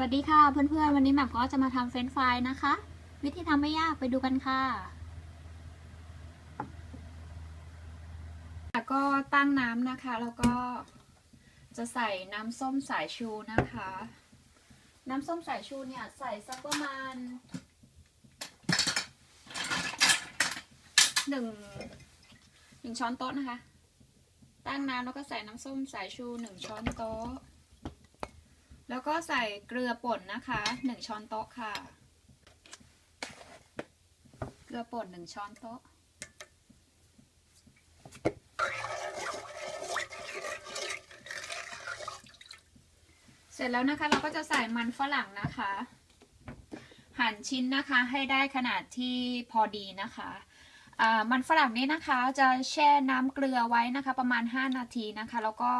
สวัสดีค่ะเพื่อนๆ วันนี้แหม่มก็จะมาทำเฟรนช์ฟรายนะคะ วิธีทำไม่ยากไปดูกันค่ะก็ตั้งน้ำนะคะ แล้วก็จะใส่น้ำส้มสายชูนะคะ น้ำส้มสายชูเนี่ยใส่สักประมาณหนึ่งหนึ่งช้อนโต๊ะนะคะ ตั้งน้ำแล้วก็ใส่น้ำส้มสายชูหนึ่งช้อนโต๊ะ แล้วก็ใส่เกลือป่นนะคะหนึ่งช้อนโต๊ะค่ะ เกลือป่นหนึ่งช้อนโต๊ะ เสร็จแล้วนะคะเราก็จะใส่มันฝรั่งนะคะ หั่นชิ้นนะคะให้ได้ขนาดที่พอดีนะคะอ่ามันฝรั่งนี้นะคะจะแช่น้ำเกลือไว้นะคะ ประมาณ 5 นาทีนะคะ แล้วก็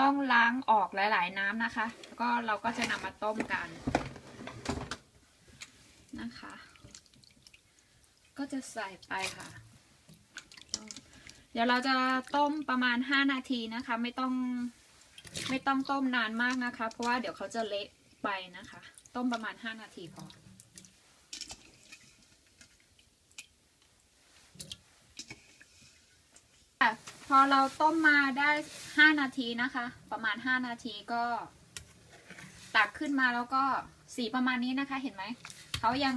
ต้องล้างออกหลาย ๆ น้ำนะคะแล้วก็เราก็จะนำมาต้มกันนะคะ ก็จะใส่ไปค่ะ เดี๋ยวเราจะต้มประมาณ 5 นาทีนะคะ ไม่ต้องไม่ต้องต้มนานมากนะคะ เพราะว่าเดี๋ยวเขาจะเละไปนะคะ ต้มประมาณ 5 นาทีพอ พอเราต้มมาได้ห้านาทีนะคะ ประมาณห้านาทีก็ ตักขึ้นมาแล้วก็สีประมาณนี้นะคะ เห็นไหมเขายัง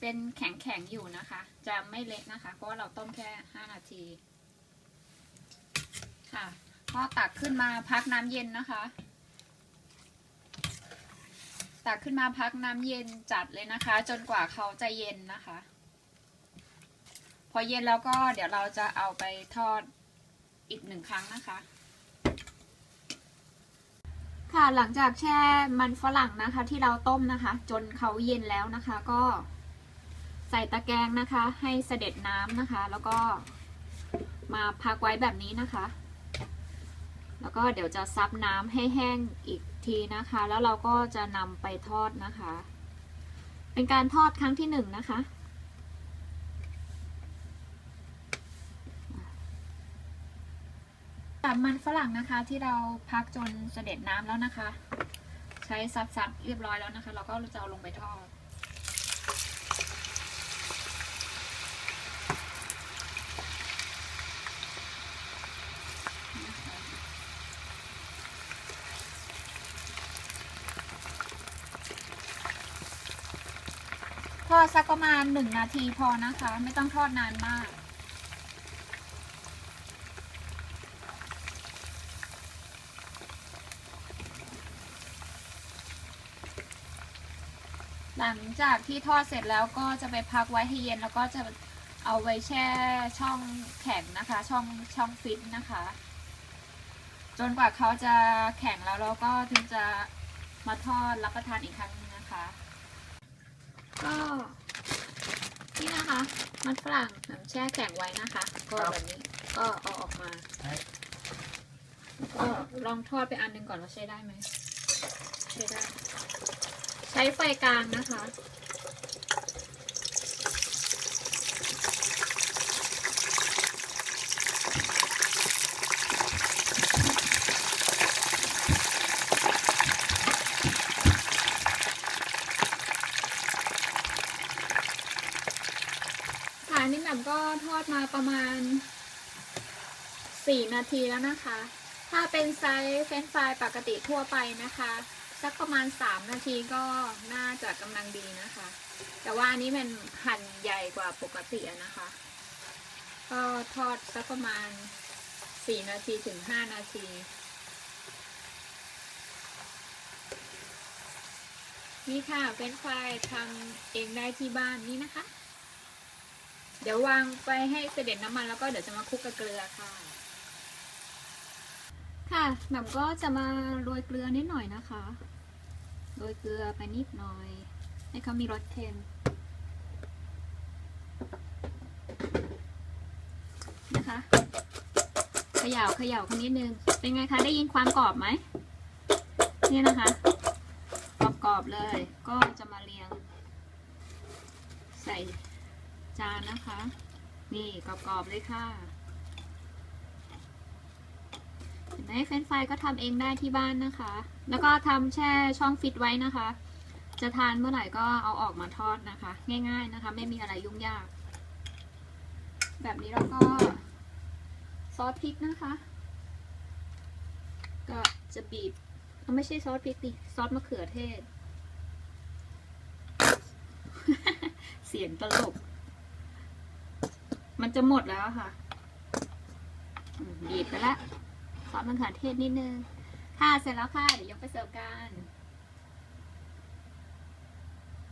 เป็นแข็งแข็งอยู่นะคะ จะไม่เละนะคะ เพราะว่าเราต้มแค่ห้านาที ค่ะ พอตักขึ้นมาพักน้ำเย็นนะคะ ตักขึ้นมาพักน้ำเย็นจัดเลยนะคะ จนกว่าเขาจะเย็นนะคะ พอเย็นแล้วก็เดี๋ยวเราจะเอาไปทอด อีกหนึ่งครั้งนะคะ ค่ะหลังจากแช่มันฝรั่งนะคะ ที่เราต้มนะคะ จนเขาเย็นแล้วนะคะ ก็ใส่ตะแกรงนะคะ ให้เสด็จน้ำนะคะ แล้วก็มาพักไว้แบบนี้นะคะ แล้วก็เดี๋ยวจะซับน้ำให้แห้งอีกทีนะคะ แล้วเราก็จะนำไปทอดนะคะ เป็นการทอดครั้งที่หนึ่งนะคะ ตับมันฝรั่งนะคะที่เราพักจนเสด็จน้ำแล้วนะคะ ใช้ซับๆเรียบร้อยแล้วนะคะ เราก็จะเอาลงไปทอดทอดสักประมาณหนึ่งนาทีพอนะคะ ไม่ต้องทอดนานมาก หลังจากที่ทอดเสร็จแล้วก็จะไปพักไว้ให้เย็นแล้วก็จะเอาไว้แช่ช่องแข็งนะคะ ช่องช่องฟิตนะคะ จนกว่าเขาจะแข็งแล้วเราก็ถึงจะมาทอดรับประทานอีกครั้งหนึงนะคะ ก็นี่นะคะ มันฝรั่งแช่แข็งไว้นะคะ ก็แบบนี้ก็เอาออกมาก็ลองทอดไปอันหนึงก่อนว่าใช้ได้ไหม ใช้ได้ ใช้ไฟกลางนะคะ ค่ะนี่แบบก็ทอดมาประมาณ 4 นาทีแล้วนะคะ ถ้าเป็นไซส์เฟรนฟรายปกติทั่วไปนะคะ สักประมาณ 3 นาทีก็น่าจะกำลังดีนะคะ แต่ว่าอันนี้มันหั่นใหญ่กว่าปกตินะคะ ก็ทอดสักประมาณ 4 นาทีถึง 5 นาทีนี่ค่ะเฟรนฟรายทำเองได้ที่บ้านนี่นะคะ เดี๋ยววางไปให้เสด็จน้ำมันแล้วก็เดี๋ยวจะมาคลุกกับเกลือค่ะ ค่ะแหม่มก็จะมาโรยเกลือนิดหน่อยนะคะ โรยเกลือไปนิดหน่อย ให้เขามีรสเค็มนะคะเขย่าเขย่าคันนิดนึง เป็นไงคะ ได้ยินความกรอบไหมนี่นะคะ กรอบๆเลย ก็จะมาเรียง ใส่จานนะคะ นี่กรอบๆเลยค่ะ เห็นไหมเฟรนฟรายก็ทำเองได้ที่บ้านนะคะ แล้วก็ทำแช่ช่องฟิตไว้นะคะ จะทานเมื่อไหร่ก็เอาออกมาทอดนะคะ ง่ายๆนะคะ ไม่มีอะไรยุ่งยาก แบบนี้เราก็ซอสพริกนะคะ ก็จะบีบเไม่ใช่ซอสพริกดิซอสมะเขือเทศ เสียงตลก มันจะหมดแล้วค่ะ บีบไปละ ซอสมะเขือเทศนิดนึง ค่ะ เสร็จแล้วค่ะ เดี๋ยวยกไปเสิร์ฟกัน